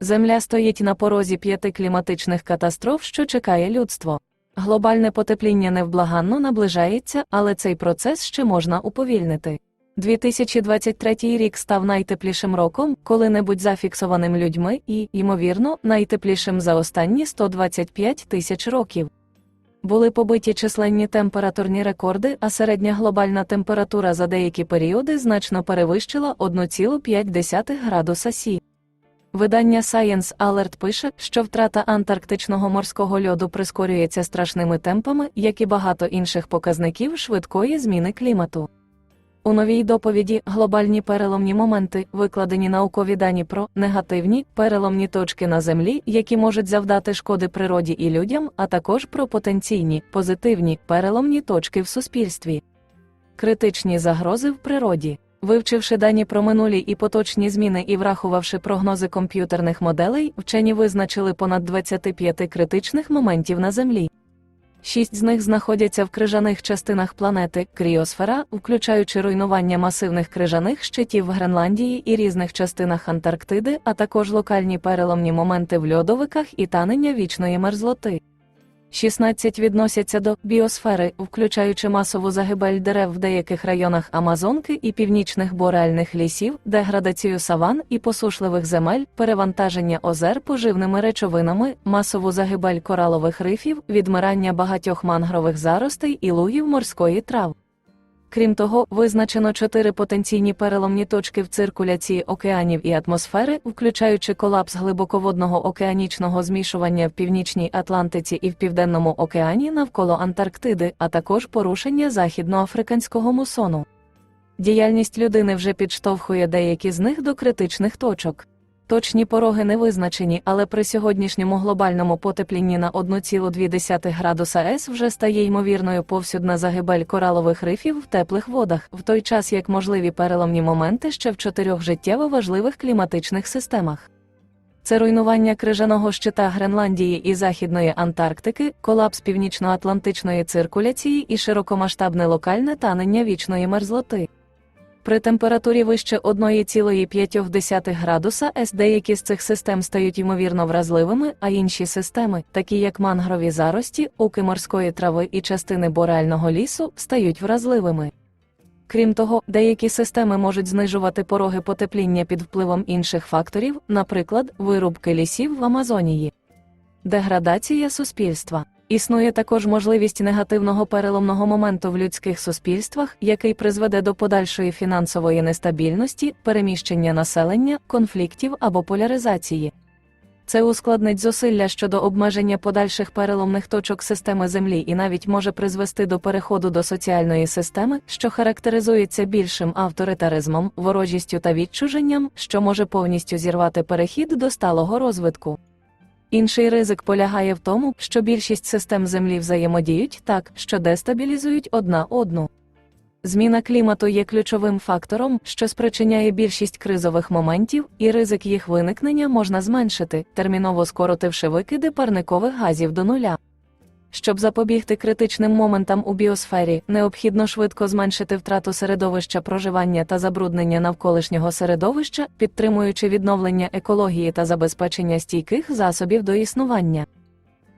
Земля стоїть на порозі п'яти кліматичних катастроф, що чекає людство. Глобальне потепління невблаганно наближається, але цей процес ще можна уповільнити. 2023 рік став найтеплішим роком, коли-небудь зафіксованим людьми і, ймовірно, найтеплішим за останні 125 тисяч років. Були побиті численні температурні рекорди, а середня глобальна температура за деякі періоди значно перевищила 1,5 градуса Сі. Видання Science Alert пише, що втрата антарктичного морського льоду прискорюється страшними темпами, як і багато інших показників швидкої зміни клімату. У новій доповіді глобальні переломні моменти викладені наукові дані про негативні переломні точки на землі, які можуть завдати шкоди природі і людям, а також про потенційні позитивні переломні точки в суспільстві. Критичні загрози в природі. Вивчивши дані про минулі і поточні зміни і врахувавши прогнози комп'ютерних моделей, вчені визначили понад 25 критичних моментів на Землі. Шість з них знаходяться в крижаних частинах планети кріосфера, включаючи руйнування масивних крижаних щитів в Гренландії і різних частинах Антарктиди, а також локальні переломні моменти в льодовиках і танення вічної мерзлоти. 16 відносяться до біосфери, включаючи масову загибель дерев в деяких районах Амазонки і північних бореальних лісів, деградацію саван і посушливих земель, перевантаження озер поживними речовинами, масову загибель коралових рифів, відмирання багатьох мангрових заростей і лугів морської трав. Крім того, визначено чотири потенційні переломні точки в циркуляції океанів і атмосфери, включаючи колапс глибоководного океанічного змішування в північній Атлантиці і в Південному океані навколо Антарктиди, а також порушення західноафриканського мусону. Діяльність людини вже підштовхує деякі з них до критичних точок. Точні пороги не визначені, але при сьогоднішньому глобальному потеплінні на 1,2 градуса С вже стає ймовірною повсюдна загибель коралових рифів в теплих водах, в той час як можливі переломні моменти ще в чотирьох життєво важливих кліматичних системах. Це руйнування крижаного щита Гренландії і Західної Антарктики, колапс північноатлантичної циркуляції і широкомасштабне локальне танення вічної мерзлоти. При температурі вище 1,5 градуса С деякі з цих систем стають ймовірно вразливими, а інші системи, такі як мангрові зарості, уки морської трави і частини бореального лісу, стають вразливими. Крім того, деякі системи можуть знижувати пороги потепління під впливом інших факторів, наприклад, вирубки лісів в Амазонії. Деградація суспільства. Існує також можливість негативного переломного моменту в людських суспільствах, який призведе до подальшої фінансової нестабільності, переміщення населення, конфліктів або поляризації. Це ускладнить зусилля щодо обмеження подальших переломних точок системи Землі і навіть може призвести до переходу до соціальної системи, що характеризується більшим авторитаризмом, ворожістю та відчуженням, що може повністю зірвати перехід до сталого розвитку. Інший ризик полягає в тому, що більшість систем Землі взаємодіють так, що дестабілізують одна одну. Зміна клімату є ключовим фактором, що спричиняє більшість кризових моментів, і ризик їх виникнення можна зменшити, терміново скоротивши викиди парникових газів до нуля. Щоб запобігти критичним моментам у біосфері, необхідно швидко зменшити втрату середовища проживання та забруднення навколишнього середовища, підтримуючи відновлення екології та забезпечення стійких засобів до існування.